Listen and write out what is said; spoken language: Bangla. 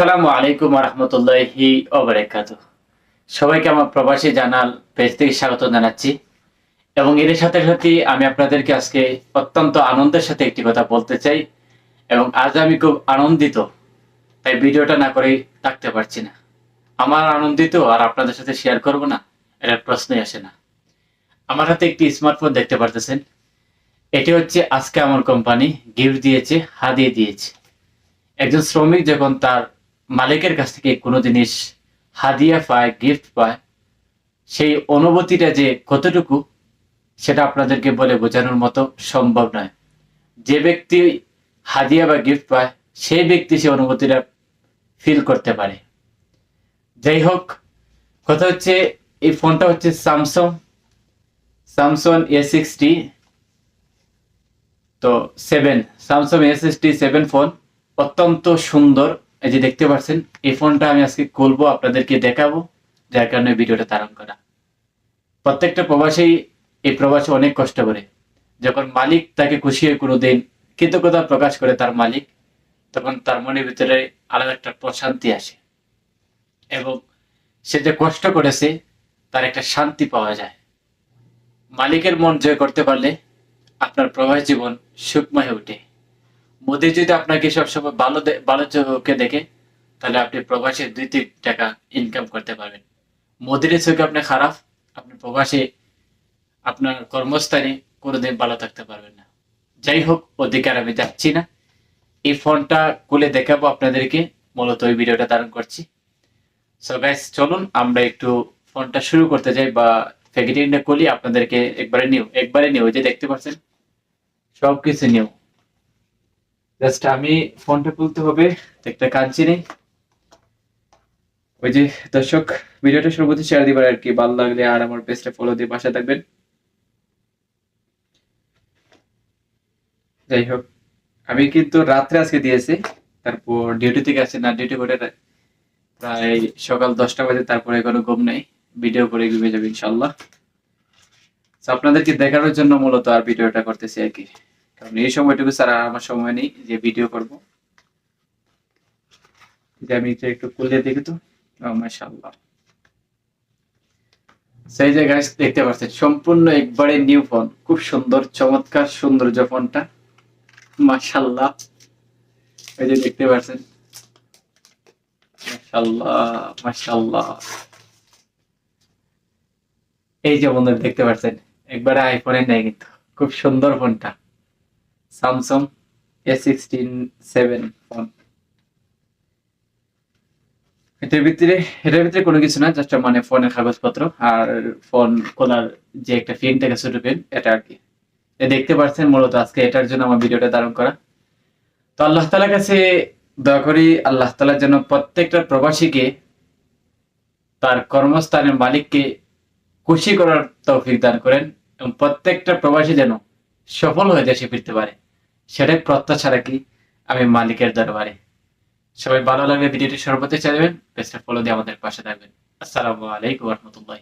আসসালামু আলাইকুম রহমতুল্লাহি ওবরাকাত সবাইকে আমার প্রবাসী জানাল পেজ থেকে স্বাগত জানাচ্ছি। এবং এর সাথে সাথে আমি আপনাদেরকে আজকে অত্যন্ত আনন্দের সাথে একটি কথা বলতে চাই। এবং আজ আমি খুব আনন্দিত, তাই ভিডিওটা না করেই থাকতে পারছি না। আমার আনন্দিত আর আপনাদের সাথে শেয়ার করব না এটার প্রশ্নই আসে না। আমার হাতে একটি স্মার্টফোন দেখতে পারতেছেন। এটি হচ্ছে আজকে আমার কোম্পানি গিফট দিয়েছে, হাদিয়ে দিয়েছে। একজন শ্রমিক যখন তার মালিকের কাছ থেকে কোনো জিনিস, হাদিয়া পায় গিফট পায়, সেই অনুভূতিটা যে কতটুকু, সেটা আপনাদেরকে বলে বোঝানোর মতো সম্ভব নয়। যে ব্যক্তি হাদিয়া বা গিফট পায়, সেই ব্যক্তি সেই অনুভূতিটা ফিল করতে পারে। যাই হোক, কথা হচ্ছে, এই ফোনটা হচ্ছে স্যামসং স্যামসং এ সিক্সটি তো seven Samsung A sixty seven phone অত্যন্ত সুন্দর। এই যে দেখতে পাচ্ছেন এই ফোনটা আমি আজকে খুলবো, আপনাদেরকে দেখাবো, যার কারণে ভিডিওটা ধারণ করা। প্রত্যেকটা প্রবাসী এই প্রবাসী অনেক কষ্ট করে। যখন মালিক তাকে খুশি হয়ে কোনো দিন কৃতজ্ঞতা প্রকাশ করে তার মালিক, তখন তার মনের ভিতরে আলাদা একটা প্রশান্তি আসে। এবং সে যে কষ্ট করেছে, তার একটা শান্তি পাওয়া যায়। মালিকের মন জয় করতে পারলে আপনার প্রবাস জীবন সুখময় হয়ে ওঠে। মোদি যদি আপনাকে সবসময় ভালো ভালো চোখে দেখে, তাহলে আপনি প্রবাসে দুই তিন টাকা ইনকাম করতে পারবেন। মোদির চোখে আপনি খারাপ, আপনি প্রবাসে আপনার কর্মস্থানে কোনোদিন ভালো থাকতে পারবেন না। যাই হোক, অধিকার আমি যাচ্ছি না। এই ফোনটা খুলে দেখাবো আপনাদেরকে, মূলত ওই ভিডিওটা ধারণ করছি। সো গাইস চলুন, আমরা একটু ফোনটা শুরু করতে যাই বা প্যাকেটিংটা খুলি, আপনাদেরকে একবারে নিউ একবারে নিউ যে দেখতে পাচ্ছেন? সবকিছু নিউ জাস্ট আমি ফোনটা খুলতে হবে, একটা কাঁদছি নেই ওই যে দর্শক, ভিডিওটা সর্বতি শেয়ার দিবার আর কি, ভালো লাগলে আর আমার পেজটা ফলো দিয়ে পাশে থাকবেন। যাই হোক, আমি কিন্তু রাত্রে আজকে দিয়েছি, তারপর ডিউটি থেকে আসছি না ডিউটি করে প্রায় সকাল দশটা বাজে, তারপরে এখনও ঘুম নেই ভিডিও করে ঘুমিয়ে যাবে ইনশাল্লাহ আপনাদেরকে দেখানোর জন্য মূলত আর ভিডিওটা করতেছি আর কি। কারণ এই সময়টুকু ছাড়া আর আমার সময় নেই, যে ভিডিও করব। যে আমি একটু খুলে দেখি তো। মাশাআল্লাহ। সেই যে গাছ দেখতে পাচ্ছেন, সম্পূর্ণ একবারে নিউ ফোন খুব সুন্দর, চমৎকার, সৌন্দর্য ফোনটা। মাশাআল্লাহ। এই যে দেখতে পাচ্ছেন। এই যে বন্ধু দেখতে পাচ্ছেন, একবারে আইফোনের নেই কিন্তু। খুব সুন্দর ফোনটা। এ সিক্সটিন সেভেন ফোন এটার ভিতরে এটার ভিতরে কোনো কিছু না জাস্ট মানে ফোনের কাগজপত্র আর ফোন খোলার যে একটা এটা আর কি। দেখতে পাচ্ছেন মূলত আজকে এটার জন্য আমার ভিডিওটা করা। তো আল্লাহ তালার কাছে দয়া করি, আল্লাহ তালার জন্য প্রত্যেকটা প্রবাসীকে তার কর্মস্থানের মালিককে খুশি করার তৌফিক দান করেন এবং প্রত্যেকটা প্রবাসী যেন সফল হয়ে দেশে ফিরতে পারে। সেটাই প্রত্যাশা রাখি আমি মালিকের দরবারে। সবাই ভালো লাগলে ভিডিওটি সর্বতে চাইবেন পেজটা ফলো দিয়ে আমাদের পাশে থাকবেন। আসসালামু আলাইকুম রহমতুল্লাহ